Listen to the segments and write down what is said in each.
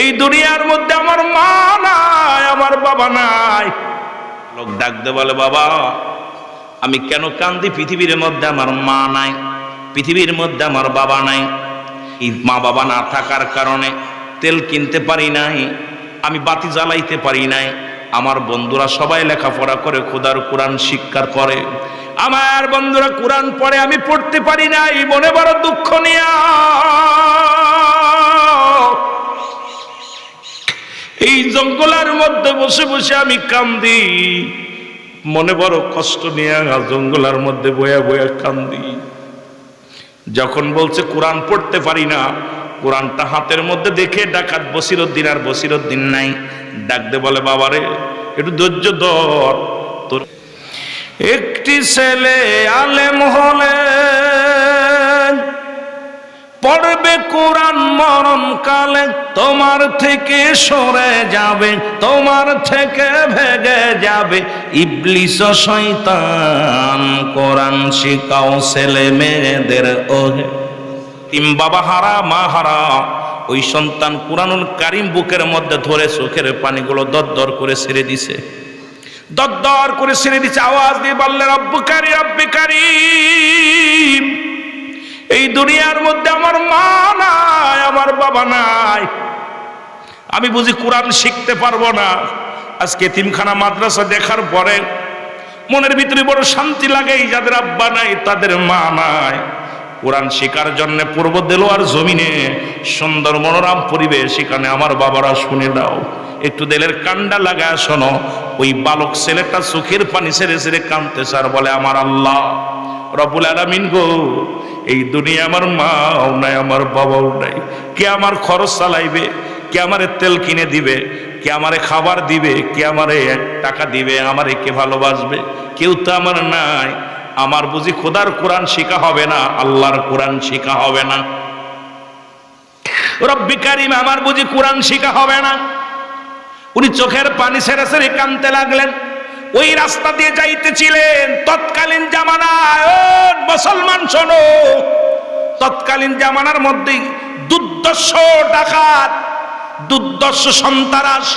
এই দুনিয়ার মধ্যে আমার মা নাই, আমার বাবা নাই। লোক ডাকতে বলে, বাবা, আমি কেন কান্দি? পৃথিবীর মধ্যে আমার মা নাই, পৃথিবীর মধ্যে আমার বাবা নাই। এই মা বাবা না থাকার কারণে তেল কিনতে পারি নাই, আমি বাতি জ্বালাইতে পারি নাই। আমার বন্ধুরা সবাই লেখাপড়া করে, খোদার কোরআন শিক্ষার করে। আমার বন্ধুরা কোরআন পড়ে, আমি পড়তে পারি নাই। মনে বড় দুঃখ নিয়া। এই জঙ্গলের মধ্যে বসে বসে আমি কান্দি। মনে বড় কষ্ট নিয়ে জঙ্গলের মধ্যে বয়া বয়া কান্দি। যখন বলছে, কোরআন পড়তে পারি না। কোরআনটা হাতের মধ্যে দেখে ডাকাত বসিরুদ্দিন আর বসিরুদ্দিন নাই। ডাকতে বলে, বাবারে, একটু ধৈর্য ধর। তোর একটি ছেলে আলেম হলে পড়বে কোরআন মরণ কালে, তোমার থেকে সরে যাবে, তোমার থেকে ভেগে যাবে। ইবলিস ও শয়তান কোরআন শিখাও ছেলে মেয়েদের, ওহে। তিম বাবা হারা, মা হারা, ওই সন্তান কোরআনুল কারিম বুকের মধ্যে ধরে চোখের পানিগুলো দরদর করে ছেড়ে দিছে। দরদর করে ছেড়ে দিছে, আওয়াজ দিয়ে বললে রব্বু কারি রব্বি কারিম এই দুনিয়ার মধ্যে আমার মা নাই, আমার বাবা নাই। আমি বুঝি কোরআন শিখতে পারব না। আজকে তিনখানা মাদ্রাসা দেখার পরে মনের ভিতরে বড় শান্তি লাগে যাদের আব্বা নাই, তাদের মা নাই। কোরআন শেখার জন্য পূর্ব দেলোয়ার জমিনে সুন্দর মনোরম পরিবেশ সেখানে আমার বাবারা শুনে দাও। একটু দেলের কান্ডা লাগায় শোনো, ওই বালক ছেলেটা চোখের পানি ছেড়ে ছেড়ে কাঁদতে স্যার বলে, আমার আল্লাহ রবুল আলামিন গো এই দুনিয়া আমার মাও নাই, আমার বাবাও নাই। কে আমার খরচ চালাইবে? কে আমারে তেল কিনে দিবে? কে আমারে খাবার দিবে? কে আমারে টাকা দিবে? আমারে কে ভালোবাসবে? কেউ তো আমার নাই। আমার বুঝি খোদার কোরআন শিখা হবে না, আল্লাহর কোরআন শিখা হবে না। রব্বি কারিম আমার বুঝি কোরআন শিখা হবে না। উনি চোখের পানি ছেড়ে ছেড়ে কানতে লাগলেন। ওই রাস্তা দিয়ে যাইতেছিলেন, তৎকালীন জামানায়। মুসলমান শোনো, তৎকালীন জামানার মধ্যেই দুর্দর্শ ডাকাত দুর্দর্শ সন্তারাস।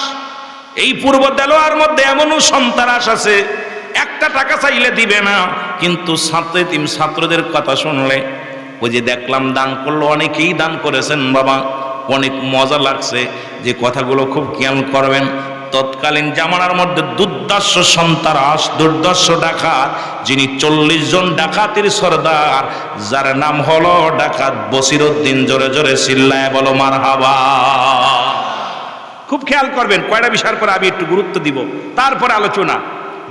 এই পূর্ব দেলোয়ার মধ্যে এমনও সন্তারাস আছে, একটা টাকা চাইলে দিবে না, কিন্তু ছাত্র তিন ছাত্রদের কথা শুনলে, ওই যে দেখলাম দান করল, অনেকেই দান করেছেন বাবা। অনেক মজা লাগছে যে কথাগুলো খুব খেয়াল করবেন। তৎকালীন জামানার মধ্যে দুর্দর্শ সন্তারাস দুর্দর্শ ডাকাত, যিনি চল্লিশ জন ডাকাতির সর্দার, যার নাম হলো ডাকাত বসিরুদ্দিন জোরে জোরে চিল্লায় বলো মার হাবা খুব খেয়াল করবেন, কয়টা বিষয়ের পরে আমি একটু গুরুত্ব দিব। তারপরে আলোচনা।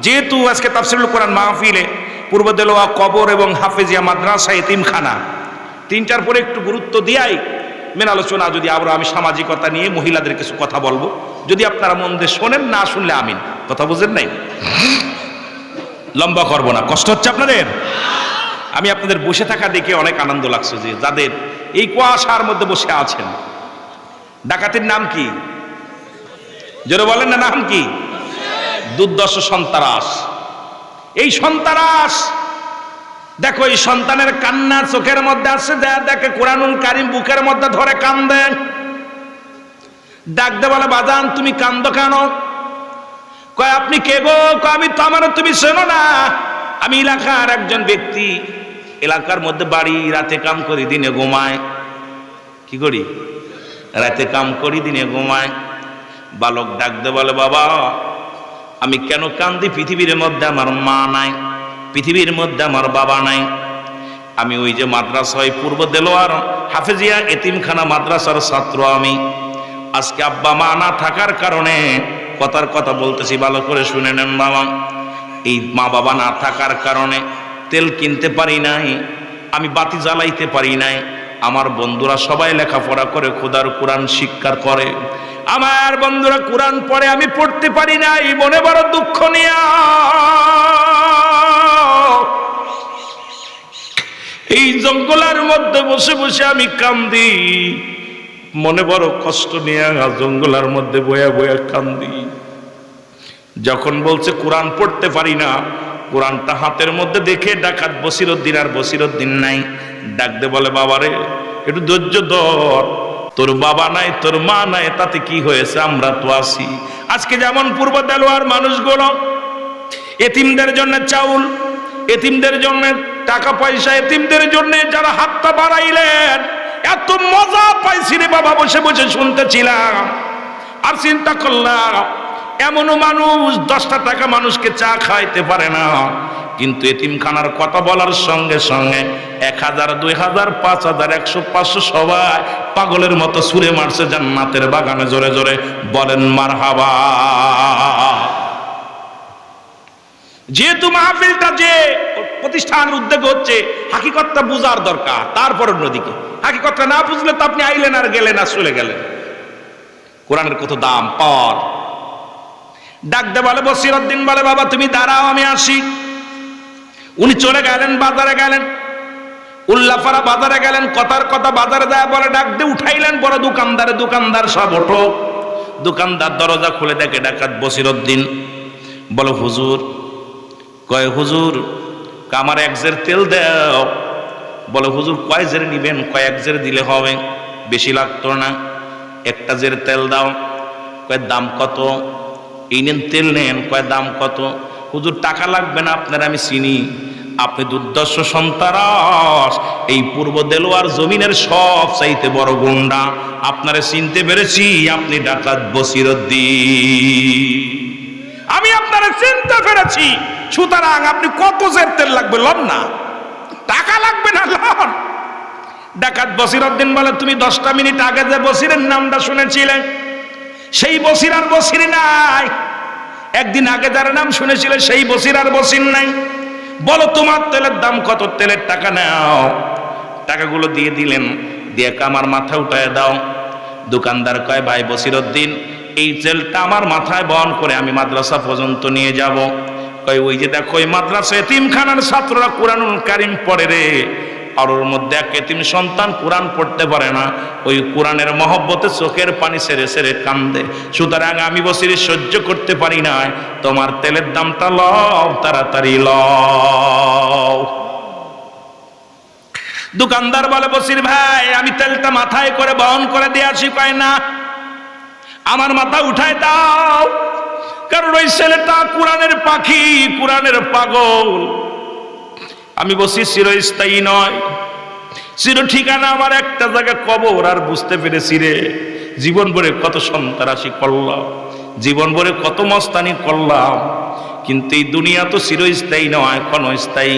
যেহেতু আজকে তাফসিরুল কোরআন মাহফিলে পূর্ব দেলোয়া কবর এবং হাফেজিয়া মাদ্রাসা এতিমখানা, তিনটার পরে একটু গুরুত্ব দিয়াই মেন আলোচনা যদি আবার আমি সামাজিকতা নিয়ে মহিলাদের কিছু কথা বলব, যদি আপনারা মন দিয়ে শোনেন, না শুনলে আমিন। কথা বুঝেন নাই? লম্বা করব না। কষ্ট হচ্ছে আপনাদের? আমি আপনাদের বসে থাকা দেখে অনেক আনন্দ লাগছে যে যাদের এই কুয়াশার মধ্যে বসে আছেন। ডাকাতির নাম কি? জোরে বলেন না, নাম কি? দুর্দশ সন্তারাস। এই সন্তারাস দেখো, এই সন্তানের কান্না চোখের মধ্যে আসছে যা দেখে কোরআনুল কারিম বুকের মধ্যে ধরে কান্দে। ডাকতে বলে, বাজান, তুমি কান্দ কেন? কয়, আপনি কে গো? আমি তো আমার তুমি শোনো না। আমি এলাকার একজন ব্যক্তি, এলাকার মধ্যে বাড়ি, রাতে কাম করি, দিনে ঘুমায়। কি করি? রাতে কাম করি, দিনে ঘুমায়। বালক ডাকতে বলে, বাবা, আমি কেন কান্দি? পৃথিবীর মধ্যে আমার মা নাই। পৃথিবীর মধ্যে আমার বাবা নাই। আমি ওই যে মাদ্রাসায় পূর্ব দেলোয়ার, হাফেজিয়া এতিমখানা মাদ্রাসার ছাত্র আমি। আজকে আব্বা মা না থাকার কারণে কথার কথা বলতেছি, ভালো করে শুনে নেন বাবা। এই মা বাবা না থাকার কারণে তেল কিনতে পারি নাই, আমি বাতি জ্বালাইতে পারি নাই। আমার বন্ধুরা সবাই লেখাপড়া করে, খোদার কোরআন শিক্ষার করে। আমার বন্ধুরা কোরআন পড়ে, আমি পড়তে পারি নাই, মনে বড় দুঃখ নিয়া। এই জঙ্গলের মধ্যে বসে বসে আমি কান্দি। মনে বড় কষ্ট নিয়ে জঙ্গলের মধ্যে বয়া বয়া কান্দি। যখন বলছে, কোরআন পড়তে পারি না। কোরআনটা হাতের মধ্যে দেখে ডাকাত বসিরুদ্দিন আর বসিরুদ্দিন নাই। ডাকতে বলে, বাবারে, একটু ধৈর্য ধর। তোর বাবা নাই, তোর মা নাই, তাতে কি হয়েছে? আমরা তো আছি। আজকে যেমন পূর্ব দেলোয়ার মানুষগুলো, এতিমদের জন্য চাউল, এতিমদের জন্য টাকা পয়সা এতিমদের জন্য যারা হাতটা বাড়াইলেন, এত মজা পাইছি রে বাবা, বসে বসে শুনতেছিলাম। আর চিন্তা করলাম, এমনও মানুষ, দশটা টাকা মানুষকে চা খাইতে পারে না। কিন্তু এতিমখানার কথা বলার সঙ্গে সঙ্গে এক হাজার, দুই হাজার, পাঁচ হাজার, একশো, পাঁচশো সবাই পাগলের মতো সুরে মারছে জান্নাতের বাগানে জোরে জোরে। বলেন মার হাবা যেহেতু মাহফিলটা যে প্রতিষ্ঠানের উদ্যোগ হচ্ছে হাকিকতটা বুঝার দরকার, তারপর অন্যদিকে। হাকিকতটা না বুঝলে তো আপনি আইলেন আর গেলেন আর চলে গেলেন। কোরআনের কত দাম পর ডাকতে বলে, বসিরউদ্দিন বলে, বাবা, তুমি দাঁড়াও, আমি আসি। উনি চলে গেলেন, বাজারে গেলেন। উল্লাফারা বাজারে গেলেন, কথার কথা বাজারে যায় বলে, ডাক দিয়ে উঠাইলেন, বড় দোকানদারে, দোকানদার সব ওঠো। দোকানদার দরজা খুলে দেখে ডাকাত বসিরউদ্দিন। বলো, হুজুর, কয়, হুজুর আমার এক জের তেল দাও। বলে, হুজুর, কয় জের নিবেন? কয়েক জের দিলে হবে? বেশি লাগতো না। একটা জের তেল দাও। কয়, দাম কত? এই নেন, তেল নেন। কয়, দাম কত? হুজুর, টাকা লাগবে না, আপনার আমি চিনি। আপনি দুর্দর্শ সন্তারাস। এই পূর্ব দেলোয়ার জমিনের সব চাইতে বড় গুন্ডা। আপনারে চিনতে পেরেছি, আপনি ডাকাত বসিরদ্দিন আমি আপনারা চিনতে পেরেছি। সুতরাং আপনি কত জের তেল লাগবে লন না। টাকা লাগবে না লন। ডাকাত বসিরউদ্দিন বলে, তুমি দশটা মিনিট আগে যে বসিরের নামটা শুনেছিলে, সেই বসির আর বসির নাই। একদিন আগে যার নাম শুনেছিলে, সেই বসির আর বসির নাই। বলো, তোমার তেলের দাম কত? তেলের টাকা নাও। টাকাগুলো দিয়ে দিলেন। দিয়ে আমার মাথা উঠায় দাও। দোকানদার কয়, ভাই বসিরউদ্দিন, এই তেলটা আমার মাথায় বহন করে আমি মাদ্রাসা পর্যন্ত নিয়ে যাব। কয়, ওই যে দেখো, ওই মাদ্রাসা এতিমখানার ছাত্ররা কোরআনুল কারিম পড়ে রে। আর ওর মধ্যে এক এতিম সন্তান কোরআন পড়তে পারে না। ওই কোরআনের মহব্বতে চোখের পানি সেরে সেরে কান্দে। সুতরাং আমি বসির সহ্য করতে পারি না তোমার তেলের দামটা লও, তাড়াতাড়ি লও। দোকানদার বলে, বসির ভাই, আমি তেলটা মাথায় করে বহন করে দিয়ে আসি, কয় না। আমার মাথা উঠায় দাও। কারণ ওই ছেলেটা কোরআনের পাখি, কোরআনের পাগল। আমি বসি চিরস্থায়ী নয়। চির ঠিকানা আমার একটা জায়গা কবর, আর বুঝতে পেরেছি রে জীবন ভরে কত সন্ত্রাসী করলাম জীবন ভরে কত মস্তানি করলাম, কিন্তু এই দুনিয়া তো চিরস্থায়ী নয়, ক্ষণস্থায়ী।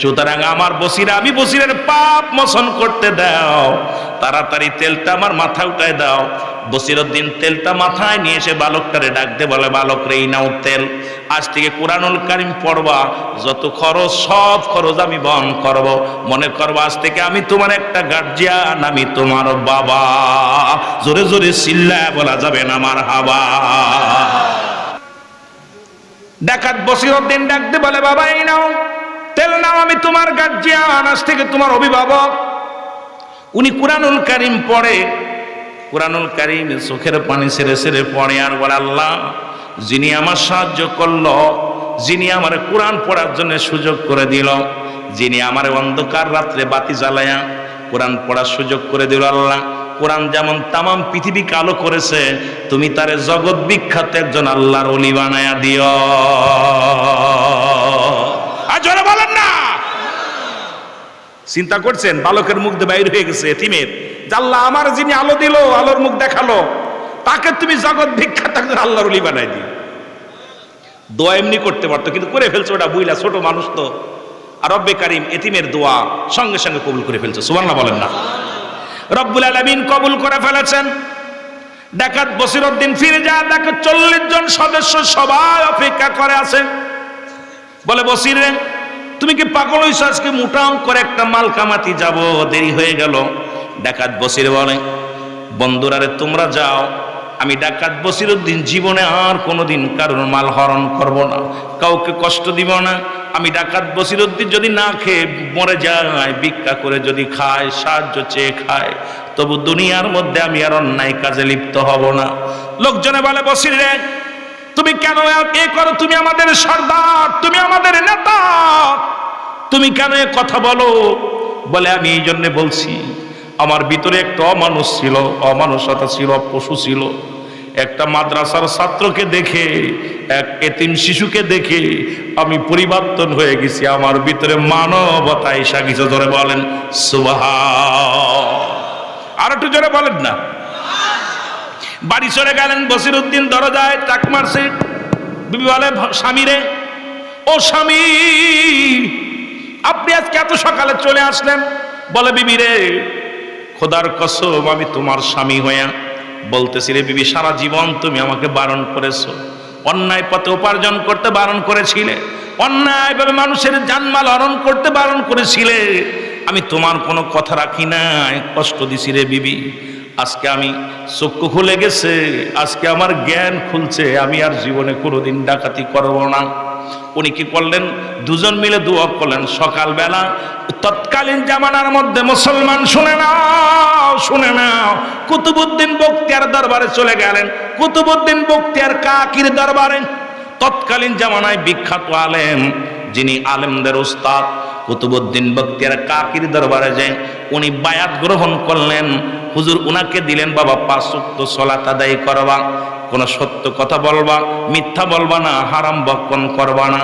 সুতরাং আমার বসিরা, আমি বসিরের পাপ মোচন করতে দাও, তাড়াতাড়ি তেলটা আমার মাথা উঠায় দাও। বসিরউদ্দিন তেলটা মাথায় নিয়ে এসে বালকটারে ডাকতে বলে, বালক রে নাও তেল। আজ থেকে কোরআনুল কারিম পড়বা। যত খরচ, সব খরচ আমি বহন করব। মনে করব আজ থেকে আমি তোমার একটা গার্জিয়ান আমি তোমার বাবা। জোরে জোরে চিল্লায় বলা যাবে না আমার হাবা। ডাকাত বসিরউদ্দিন ডাকতে বলে, বাবা, এই নাও। তেল নাও, আমি তোমার গার্জিয়ান আজ থেকে তোমার অভিভাবক। উনি কোরআনুল কারিম পড়ে কোরআনুল কারিম চোখের পানি সেরে সেরে পড়ে আর বলে, আল্লাহ, যিনি আমার সাহায্য করল, যিনি আমার কোরআন পড়ার জন্য সুযোগ করে দিল, যিনি আমার অন্ধকার রাত্রে বাতি জ্বালায়া কোরআন পড়ার সুযোগ করে দিল, আল্লাহ, কোরআন যেমন তামাম পৃথিবী কালো করেছে, তুমি তারে জগৎ বিখ্যাত একজন আল্লাহর অলি বানায়া দিও। আর জোরে বলেন না। চিন্তা করছেন, বালকের মুখ দিয়ে বাইর হয়ে গেছে, এতিমের। জাল্লা আমার যিনি আলো দিল, আলোর মুখ দেখাল, তাকে তুমি জগৎ বিখ্যাত একজন আল্লাহর অলি বানাই দিও দোয়া এমনি করতে পারতো, কিন্তু করে ফেলছো ওটা বুইলা, ছোট মানুষ তো। আর রব্বে কারিম এতিমের দোয়া সঙ্গে সঙ্গে কবুল করে ফেলছো, সুবহানাল্লাহ বলেন না। রব্বুল আলামিন কবুল করে ফেলেছেন। ডাকাত বসিরউদ্দিন ফিরে যা দেখে চল্লিশ জন সদস্য সবাই অপেক্ষা করে আছে। বলে, বসিরে তুমি কি পাগল হইছো? আজকে মোটাম করে একটা মাল কামাতি যাব, দেরি হয়ে গেল। ডাকাত বসির বলে, বন্ধুরারে, তোমরা যাও। আমি ডাকাত বসির উদ্দিন জীবনে আর কোনোদিন কারোর মাল হরণ করব না, কাউকে কষ্ট দিব না। আমি ডাকাত বসির উদ্দিন যদি না খেয়ে মরে যায়, ভিক্ষা করে যদি খায়, সাহায্য চেয়ে খায়, তবু দুনিয়ার মধ্যে আমি আর অন্যায় কাজে লিপ্ত হব না। লোকজনে বলে বসির রে তুমি কেন এ করো? তুমি আমাদের সর্দার, তুমি আমাদের নেতা। তুমি কেন কথা বলো? বলে, আমি এই জন্যে বলছি আমার ভিতরে একটা অমানুষ ছিল, অমানুষতা ছিল, পশু ছিল। একটা মাদ্রাসার ছাত্রকে দেখে, এক এতিম শিশুকে দেখে আমি পরিবর্তন হয়ে গেছি। আমার ভিতরে মানবতা এসা ধরে বলেন সুবাহ আর একটু জোরে বলেন না। বাড়ি চলে গেলেন বসির উদ্দিন দরজায় টাক মারছে। বিবি বলে, স্বামী রে, ও স্বামী, আপনি আজকে এত সকালে চলে আসলেন? বলে, বিবি রে খোদার কসম, আমি তোমার স্বামী হইয়া বলতেছি, রে বিবি, সারা জীবন তুমি আমাকে বারণ করেছ। অন্যায় পথে উপার্জন করতে বারণ করেছিলে। অন্যায়ভাবে মানুষের জানমাল হরণ করতে বারণ করেছিলে। আমি তোমার কোনো কথা রাখি নাই। কষ্ট দিছি রে বিবি। আজকে আমি চক্ষু খুলে গেছে। আজকে আমার জ্ঞান খুলছে। আমি আর জীবনে কোনোদিন ডাকাতি করব না। উনি কি করলেন? দুজন মিলে দোয়া করলেন। সকালবেলা তৎকালীন জামানার মধ্যে মুসলমান শুনে নাও শুনে নাও। কুতুবুদ্দিন বক্তিয়ার দরবারে চলে গেলেন। কুতুবুদ্দিন বক্তিয়ার কাকির দরবারে। তৎকালীন জামানায় বিখ্যাত আলেম, যিনি আলেমদের উস্তাদ কুতুবুদ্দিন বক্তিয়ার কাকির দরবারে যায়। উনি বায়াত গ্রহণ করলেন। হুজুর উনাকে দিলেন, বাবা পাঁচ উক্ত সলাত আদায় করবা, কোন সত্য কথা বলবা, মিথ্যা বলবা না, হারাম বক্ষণ করবা না,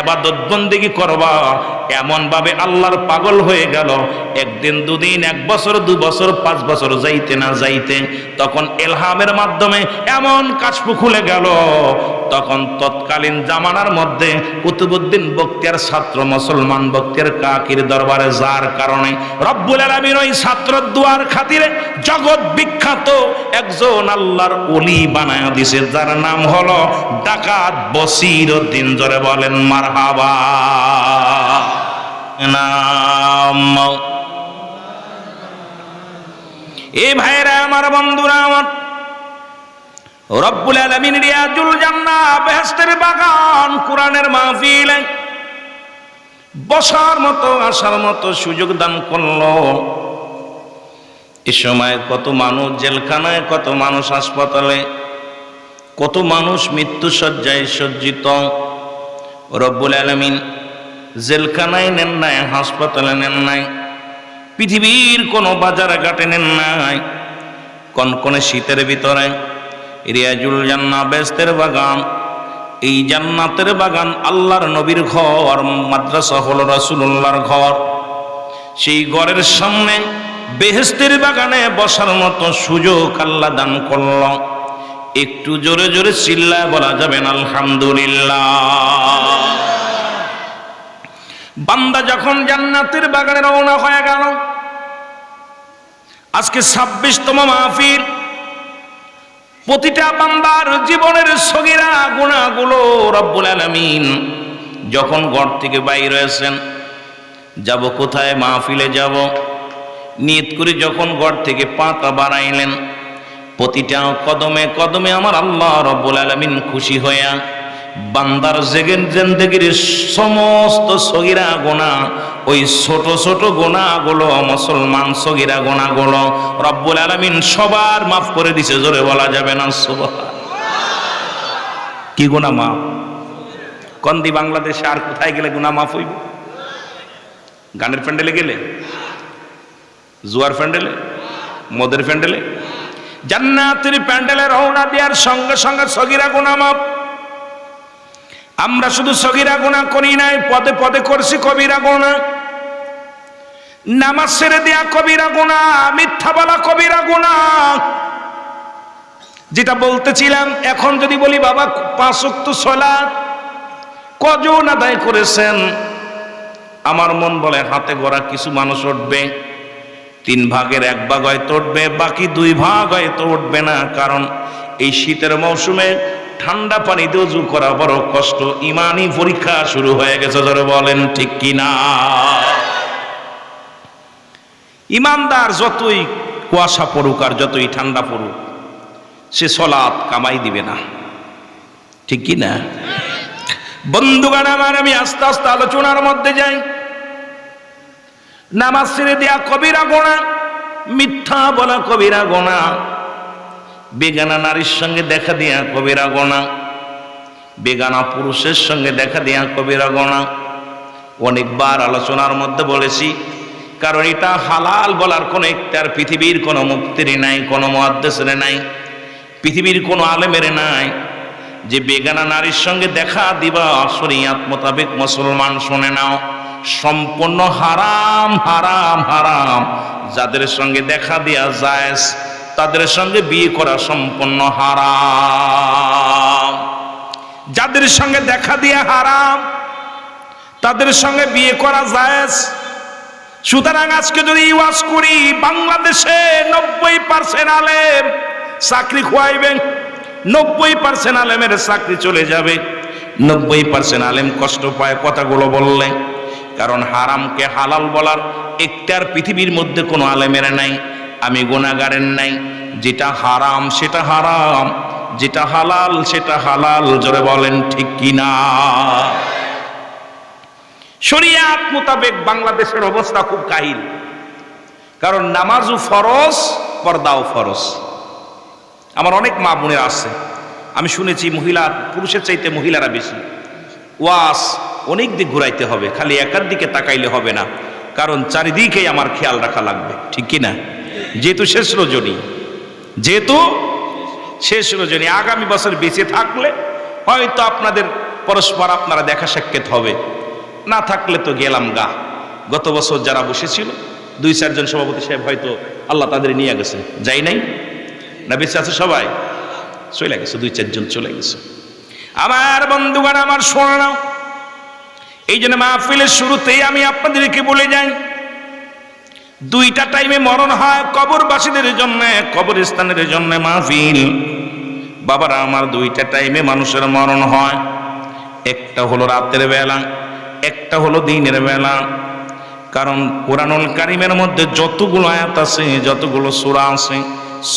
এবাদত বন্দেগি করবা। এমন ভাবে আল্লাহর পাগল হয়ে গেল। একদিন, দুদিন, এক বছর, দু বছর, পাঁচ বছর যাইতে না যাইতে তখন এলহামের মাধ্যমে এমন কাশফু খুলে গেল। তখন তৎকালীন জামানার মধ্যে কুতুবুদ্দিন বক্তিয়ার ছাত্র, মুসলমান বক্তিয়ার কাকির দরবারে যার কারণে রব্বুল আলামিন ওই ছাত্র দুয়ার খাতিরে জগৎ বিখ্যাত একজন আল্লাহর অলি বানায় দিছে, যার নাম হলো ডাকাত বসির উদ্দিন। জোরে বলেন, মারহাবা। নাম। এ ভাইরা, আমার বন্ধুরা, আমার রব্বুল আলামিন রিয়াজুল জান্নাহ, বেহেশতের বাগান, কোরআনের মাহফিল বসার মতো, আসার মতো সুযোগ দান করল। এ সময় কত মানুষ জেলখানায়, কত মানুষ হাসপাতালে, কত মানুষ মৃত্যু সজ্জায় সজ্জিত। রব্বুল আলামিন জেলখানায় নেন নাই, হাসপাতালে নেন নাই, পৃথিবীর কোনো বাজারে ঘাটে নেন নাই, কনকনে শীতের ভিতরে, রিয়াজুল জান্না বেস্তের বাগান, এই জান্নাতের বাগান আল্লাহর নবীর ঘর, মাদ্রাসা হল রাসুল্লাহর ঘর। সেই ঘরের সামনে বেহেস্তের বাগানে বসার মতো সুযোগ আল্লাহ দান করল। একটু জোরে জোরে চিল্লায় বলা যাবেন আলহামদুলিল্লাহ। বান্দা যখন জান্নাতের বাগানে রওনা হয়ে গেল, আজকে ছাব্বিশতম মাহফিল। প্রতিটা বান্দার জীবনের সগিরা গুণাগুলো রব্বুল আলামিন যখন ঘর থেকে বাইর হয়েছেন, যাব কোথায়, মাহফিলে যাব? নিয়ত করে যখন ঘর থেকে পাতা বাড়াইলেন প্রতিটা কদমে কদমে আমার আল্লাহ রব্বুল আলামিন খুশি হইয়া বান্দার জেগেন জেন্দেগির সমস্ত সগিরা গোনা, ওই ছোট ছোট গোনাগুলো, মুসলমান সগিরা গোনাগুলো রব্বুল আলামিন সবার মাফ করে দিছে, জোরে বলা যাবে না কি গোনা মাফ? কন্দি বাংলাদেশে আর কোথায় গেলে গুনা মাফ হইব? গানের প্যান্ডেলে গেলে? জুয়ার প্যান্ডেলে, মদের প্যান্ডেলে, জান্নাতের প্যান্ডেলে রওনা দেওয়ার সঙ্গে সঙ্গে সগিরা গুনা মাফ। আমরা শুধু সগিরা গুণা করি নাই, পদে পদে করছি কবিরা গুণা নামাজ ছেড়ে দেয়া কবিরা গুণা মিথ্যা বলা কবিরা গুণা যেটা বলতেছিলাম, এখন যদি বলি, বাবা, পাঁচ উক্ত সলাৎ, কজন আদায় করেছেন? আমার মন বলে হাতে গড়া কিছু মানুষ উঠবে। তিন ভাগের এক ভাগ হয়তো উঠবে বাকি দুই ভাগ হয়তো উঠবে না। কারণ এই শীতের মৌসুমে ঠান্ডা পানিতে উজু করা বড় কষ্ট। ইমানি পরীক্ষা শুরু হয়ে গেছে ধরে বলেন, ঠিক কিনা ইমানদার যতই কুয়াশা পড়ুক আর যতই ঠান্ডা পড়ুক, সে সলাৎ কামাই দিবে না। ঠিক কি না? বন্ধুগান আমার, আমি আস্তে আস্তে আলোচনার মধ্যে যাই। নামাজ ছেড়ে দেয়া কবিরা গোনা, মিথ্যা বলা কবিরা গোনা, বেগানা নারীর সঙ্গে দেখা দেয়া কবিরা গোনা, বেগানা পুরুষের সঙ্গে দেখা দেয়া কবিরা গোনা। অনেকবার আলোচনার মধ্যে বলেছি, কারণ এটা হালাল বলার কোনো একটার পৃথিবীর কোনো মুক্তির নাই, কোনো মহাদ্দেশের নাই, পৃথিবীর কোনো আলেমের নাই, যে বেগানা নারীর সঙ্গে দেখা দিবা, শরিয়াত মোতাবেক মুসলমান শুনে নাও। সম্পূর্ণ হারাম হারাম হারাম। যাদের সঙ্গে দেখা দেয়া যায় তাদের সঙ্গে বিয়ে করা সম্পূর্ণ হারাম। যাদের সঙ্গে দেখা দিয়া হারাম, তাদের সঙ্গে বিয়ে করা যায় সুতরাং আজকে যদি ওয়াজ করি, বাংলাদেশে নব্বই পার্সেন্ট আলেম চাকরি খোয়াইবেন, নব্বই পার্সেন্ট আলেমের চাকরি চলে যাবে। নব্বই পার্সেন্ট আলেম কষ্ট পায় কথাগুলো বললে। কারণ হারামকে হালাল বলার একটার পৃথিবীর মধ্যে কোনো আলেমের নাই, আমি গুণাগারের নাই। যেটা হারাম সেটা হারাম, যেটা হালাল সেটা হালাল, জোরে বলেন ঠিক কিনা শরিয়াত মোতাবেক বাংলাদেশের অবস্থা খুব কাহিল। কারণ নামাজও ফরজ, পর্দাও ফরজ। আমার অনেক মা বোনের আছে। আমি শুনেছি মহিলা পুরুষের চাইতে মহিলারা বেশি। ওয়াস অনেক দিক ঘুরাইতে হবে, খালি একার দিকে তাকাইলে হবে না। কারণ চারিদিকেই আমার খেয়াল রাখা লাগবে। ঠিক কি না? যেহেতু শেষ রজনী, যেহেতু শেষ রজনী, আগামী বছর বেঁচে থাকলে হয়তো আপনাদের পরস্পর আপনারা দেখা সাক্ষাৎ হবে। না থাকলে তো গেলাম গা। গত বছর যারা বসেছিল, দুই চারজন সভাপতি সাহেব হয়তো আল্লাহ তাদের নিয়ে গেছে। যাই নাই? না বেঁচে আছে সবাই চলে গেছে, দুই চারজন চলে গেছে। আমার বন্ধুগণ, আমার শোনাও এই জন্য মাহফিলের শুরুতেই আমি আপনাদেরকে বলে যাই, দুইটা টাইমে মরণ হয় কবরবাসীদের জন্য, কবরস্থানের জন্য মাহফিল। বাবারা, আমার দুইটা টাইমে মানুষের মরণ হয়। একটা হলো রাতের বেলা, একটা হলো দিনের বেলা। কারণ কোরআনুল কারিমের মধ্যে যতগুলো আয়াত আছে, যতগুলো সূরা আছে,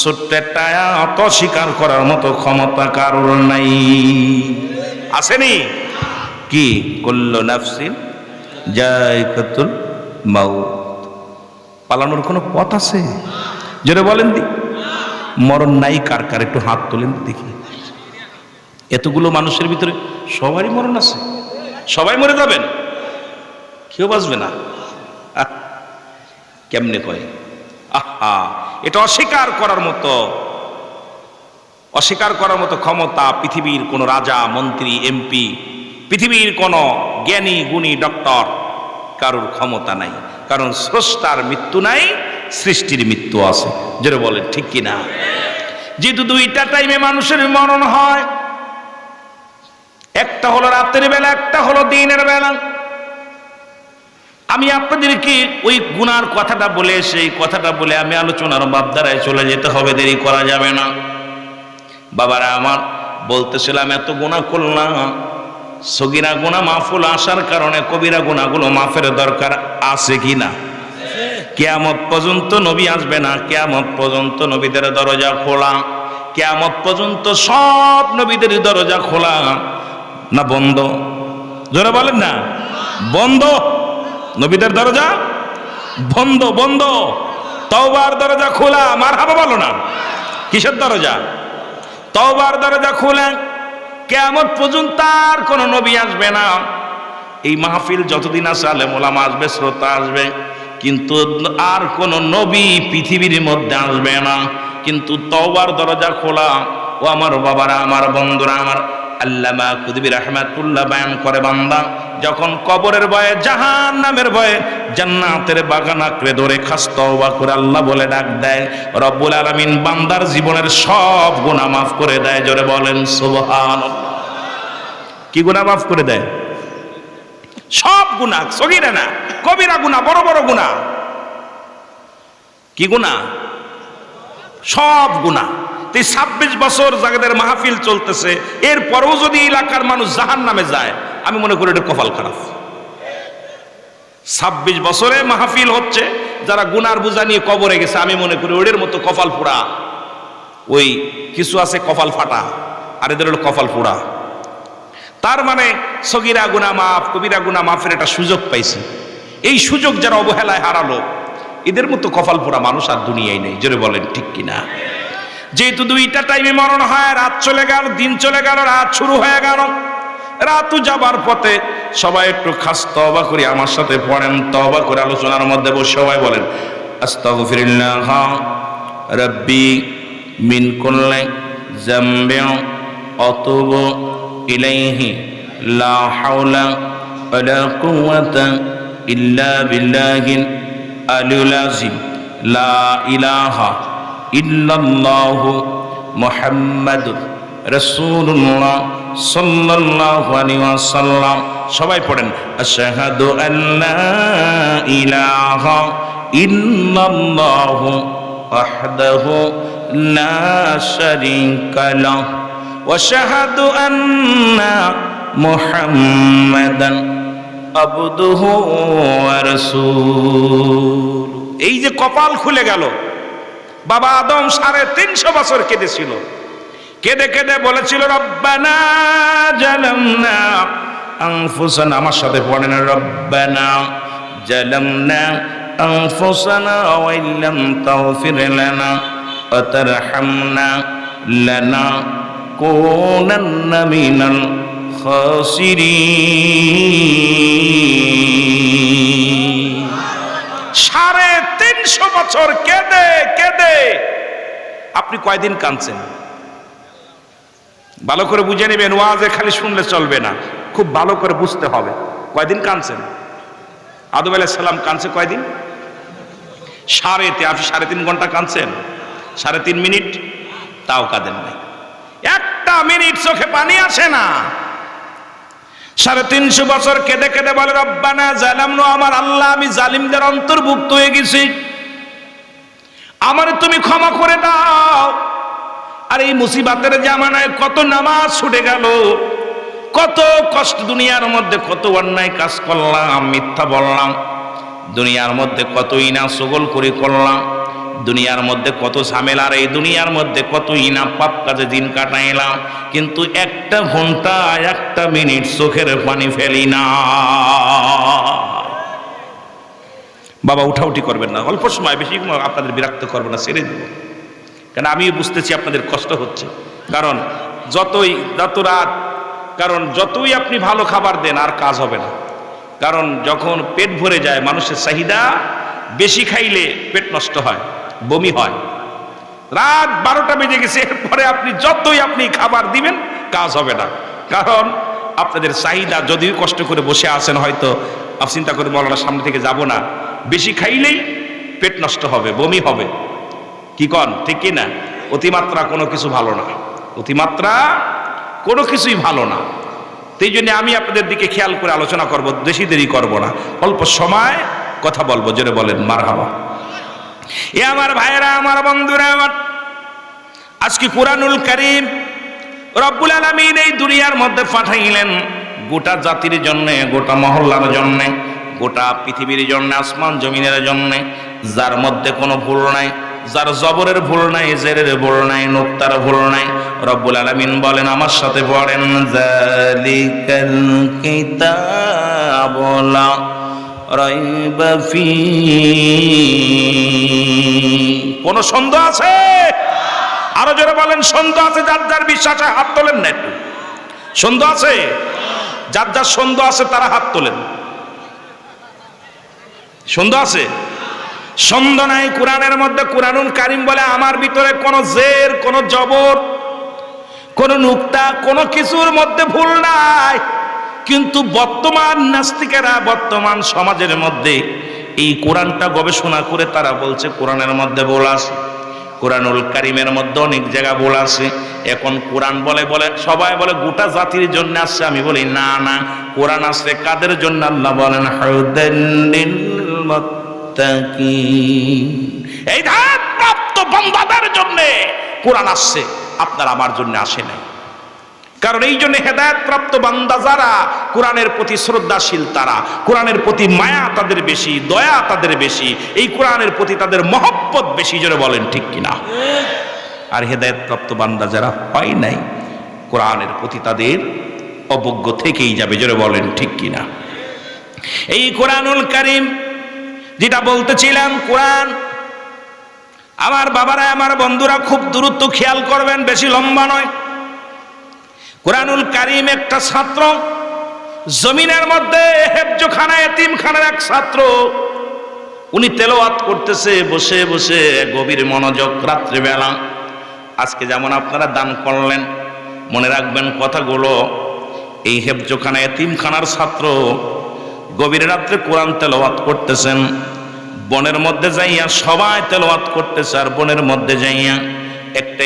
ছোট্ট একটা আয়াত অস্বীকার করার মতো ক্ষমতা কারোর নাই। আসেনি? কি কল্ল নাফসিন জায়কাতুল মাউত। পালানোর কোনো পথ আছে? যেটা বলেন দি। মরণ নাই কার কার? একটু হাত তোলেন দেখি। এতগুলো মানুষের ভিতরে সবারই মরণ আছে। সবাই মরে যাবেন। কেউ বাঁচবে না। কেমনে কয়? আহা, এটা অস্বীকার করার মতো। অস্বীকার করার মতো ক্ষমতা পৃথিবীর কোনো রাজা, মন্ত্রী, এমপি পৃথিবীর কোনো জ্ঞানী, গুণী ডক্টর কারোর ক্ষমতা নাই। কারণ স্রষ্টার মৃত্যু নাই, সৃষ্টির মৃত্যু আছে। যেটা বলেন, ঠিক কিনা যেহেতু দুইটা টাইমে মানুষের মরণ হয়, একটা হলো রাতের বেলা, একটা হলো দিনের বেলা। আমি আপনাদেরকে ওই গুনার কথাটা বলে, সেই কথাটা বলে আমি আলোচনার বাবদারায় চলে যেতে হবে, দেরি করা যাবে না। বাবারা, আমার বলতেছিলাম, এত গুণা করলাম। সগিরা গুণা মাফুল আসার কারণে কবিরা গুণাগুলো মাফের দরকার আছে কি না? কেয়ামত পর্যন্ত নবী আসবে না, কেয়ামত পর্যন্ত নবীদের দরজা খোলা, কেয়ামত পর্যন্ত সব নবীদের দরজা খোলা। না বন্ধ? জোরে বলেন না। বন্ধ? নবীদের দরজা? বন্ধ বন্ধ। তওবার দরজা খোলা। মার হাবা বলো না। কিসের দরজা? তওবার দরজা খোলা। কেমন পর্যন্ত আর কোনো নবী আসবে না। এই মাহফিল যতদিন আছে আলেম ওলামা আসবে, শ্রোতা আসবে, কিন্তু আর কোন নবী পৃথিবীর মধ্যে আসবে না। কিন্তু তওবার দরজা খোলা, ও আমার বাবারা, আমার বন্ধুরা, আমার আল্লামা কুদবি রহমাতুল্লাহ বায়ান করে বান্দা, যখন কবরের ভয়ে জাহান নামের ভয়ে, জান্নাতের বাগান আঁকড়ে ধরে খাস তওবা করে আল্লাহ বলে ডাক দেয়, রব্বুল আলামিন বান্দার জীবনের সব গুনাহ মাফ করে দেয়, জোরে বলেন, সুবহানাল্লাহ। কি গুনাহ মাফ করে দেয়? সব গুণা সগিরা না কবিরা গুণা বড় বড় গুণা কি গুণা সব গুণা ছাব্বিশ বছর যাদের মাহফিল চলতেছে, এরপরেও যদি এলাকার মানুষ জাহান নামে যায়, আমি মনে করি এটা কপাল খারাপ। ছাব্বিশ বছরে মাহফিল হচ্ছে, যারা গুনার বোঝা নিয়ে কবরে গেছে, আমি মনে করি ওদের মতো কপাল পোড়া ওই কিছু আছে কপাল ফাটা, আর এদের হলো কপাল পোড়া তার মানে সগিরা গুনা মাফ, কবিরা গুনা মাফের একটা সুযোগ পাইছে। এই সুযোগ যারা অবহেলায় হারালো, এদের মতো কপাল পোড়া মানুষ আর দুনিয়ায় নেই, জোরে বলেন ঠিক কিনা? যেহেতু দুইটা টাইমে মরণ হয়, রাত চলে গেল, দিন চলে গেল, রাত শুরু হয়ে গেল। রাতও যাবার পথে সবাই একটু খাস তবা করি, আমার সাথে পড়েন তবা করে আলোচনার মধ্যে বসে সবাই বলেন, আস্তাগফিরুল্লাহ, রব্বি মিন কুল্লি জামবিন আতুবু ইলাইহি, লা হাওলা ওয়ালা কুওয়াতা ইল্লা বিল্লাহিল আলিয়ুল আযীম, লা ইলাহা ইল্লাল্লাহু মোহাম্মদুর রসুল্লাহ সাল্লাল্লাহু আলাইহি ওয়াসাল্লাম। সবাই পড়েন, আশহাদু আল্লা ইলাহা ইল্লাল্লাহু ওয়াহদাহু লা শারীকা লাহ ওয়া আশহাদু আন্না মুহাম্মাদান আবদুহু ওয়া রাসূল এই যে কপাল খুলে গেল বাবা আদম সাড়ে তিনশো বছর কেঁদেছিল। কেঁদে কেঁদে বলেছিল, রব্বানা আমার সাথে পড়েন, রব্বানা জালামনা আনফুসানা সাড়ে তিনশো বছর কেঁদে কেঁদে আপনি কয়দিন কাঁদছেন? ভালো করে বুঝে নেবেন, ওয়াজে খালি শুনলে চলবে না। খুব ভালো করে বুঝতে হবে। কয়দিন কাঁদছেন? আদম আলাইহিস সালাম কাঁদছে কয়দিন? সাড়ে তে আপনি সাড়ে তিন ঘণ্টা কাঁদছেন? সাড়ে তিন মিনিট? তাও কাঁদেন নাই। একটা মিনিট চোখে পানি আসে না। সাড়ে তিনশো বছর কেঁদে কেঁদে বলে, রব্বানা জালাম আমার আল্লাহ, আমি জালিমদের অন্তর্ভুক্ত হয়ে গেছি। আমারে তুমি ক্ষমা করে দাও। আর এই মুসিবাতের জামানায় কত নামাজ ছুটে গেল, কত কষ্ট দুনিয়ার মধ্যে, কত অন্যায় কাজ করলাম, মিথ্যা বললাম। দুনিয়ার মধ্যে কত ইনা সগল করে করলাম। দুনিয়ার মধ্যে কত ঝামেলার এই দুনিয়ার মধ্যে কত ইনা পাপ কাজে দিন কাটাইলাম। কিন্তু একটা ঘণ্টা একটা মিনিট চোখের পানি ফেলি না। বাবা উঠাউঠি করবেন না, অল্প সময় বেশি আপনাদের বিরক্ত করবেন না, ছেড়ে দেব। কেন আমি বুঝতেছি আপনাদের কষ্ট হচ্ছে। কারণ, যতই, যত রাত, কারণ যতই আপনি ভালো খাবার দেন, আর কাজ হবে না। কারণ, যখন পেট ভরে যায়, মানুষের চাহিদা বেশি খাইলে পেট নষ্ট হয়, বমি হয়। রাত বারোটা বেজে গেছে, এরপরে আপনি যতই আপনি খাবার দিবেন, কাজ হবে না। কারণ, আপনাদের চাহিদা যদিও কষ্ট করে বসে আছেন, হয়তো, আপনি চিন্তা করে মৌলানার সামনে থেকে যাব না। বেশি খাইলেই পেট নষ্ট হবে, বমি হবে। কি কন? ঠিক কি না? অতিমাত্রা কোনো কিছু ভালো না। অতিমাত্রা কোনো কিছুই ভালো না। সেই জন্য আমি আপনাদের দিকে খেয়াল করে আলোচনা করব, বেশি দেরি করব না। অল্প সময় কথা বলব, জোরে বলেন মার হাওয়া এ আমার ভাইরা আমার বন্ধুরা, আমার আজকে কোরআনুল করিম রব্বুল আলমিন এই দুনিয়ার মধ্যে পাঠাইলেন। গোটা জাতির জন্যে, গোটা মহল্লার জন্যে। গোটা পৃথিবীর জন্য, আসমান জমিনের জন্যে, যার মধ্যে কোনো ভুল নাই, যার জবরের ভুল নাই, জেরের ভুল নাই, নোক্তার ভুল নাই। রব্বুল আলমিন বলেন, আমার সাথে পড়েন ফি কোন সন্দেহ আছে? আরও জোরে বলেন, সন্দেহ আছে, যার যার বিশ্বাসে হাত তোলেন না একটু। সন্দেহ আছে? যার যার সন্দেহ আছে, তারা হাত তোলেন। সন্দেহ আছে? সন্দেহ নাই, কোরআনের মধ্যে কোরআনুল কারিম বলে আমার ভিতরে কোন জের, কোন জবর, কোন নুক্তা, কোন কিছুর মধ্যে ভুল নাই। কিন্তু বর্তমান নাস্তিকেরা, বর্তমান সমাজের মধ্যে এই কোরআনটা গবেষণা করে তারা বলছে, কোরআনের মধ্যে বল আছে। কোরআনুল কারিমের মধ্যে অনেক জায়গা বল আছে। এখন কোরআন বলে বলে, সবাই বলে, গোটা জাতির জন্য আসছে আমি বলি, না না, কোরআন আসছে কাদের জন্য আল্লাহ বলেন? এই ধাপ প্রাপ্ত বন্দাদের জন্য কোরআন আসছে, আপনার আমার জন্য আসে নাই। কারণ এই জন্য হেদায়ত প্রাপ্ত বান্দা যারা, কোরআনের প্রতি শ্রদ্ধাশীল তারা, কোরআনের প্রতি মায়া তাদের বেশি, দয়া তাদের বেশি, এই কোরআনের প্রতি তাদের মহব্বত বেশি জোরে বলেন ঠিক কিনা? আর হেদায়ত প্রাপ্ত বান্দা যারা হয় নাই, কোরআনের প্রতি তাদের অবজ্ঞ থেকেই যাবে জোরে বলেন ঠিক কিনা? এই কোরআনুল কারিম যেটা বলতেছিলাম, কোরআন। আমার বাবারা, আমার বন্ধুরা খুব দূরত্ব খেয়াল করবেন, বেশি লম্বা নয়। কোরআনুল কারিম একটা ছাত্র, জমিনের মধ্যে হেফজোখানা, এতিমখানার এক ছাত্র। উনি তেলাওয়াত করতেছে, বসে বসে গভীর মনোযোগ, রাত্রিবেলা। আজকে যেমন আপনারা দান করলেন, মনে রাখবেন কথাগুলো, এই হেফজোখানা, এতিমখানার ছাত্র গভীর রাত্রে কোরআন তেলাওয়াত করতেছেন। বনের মধ্যে যাইয়া সবাই তেলাওয়াত করতেছে আর বনের মধ্যে যাইয়া একটা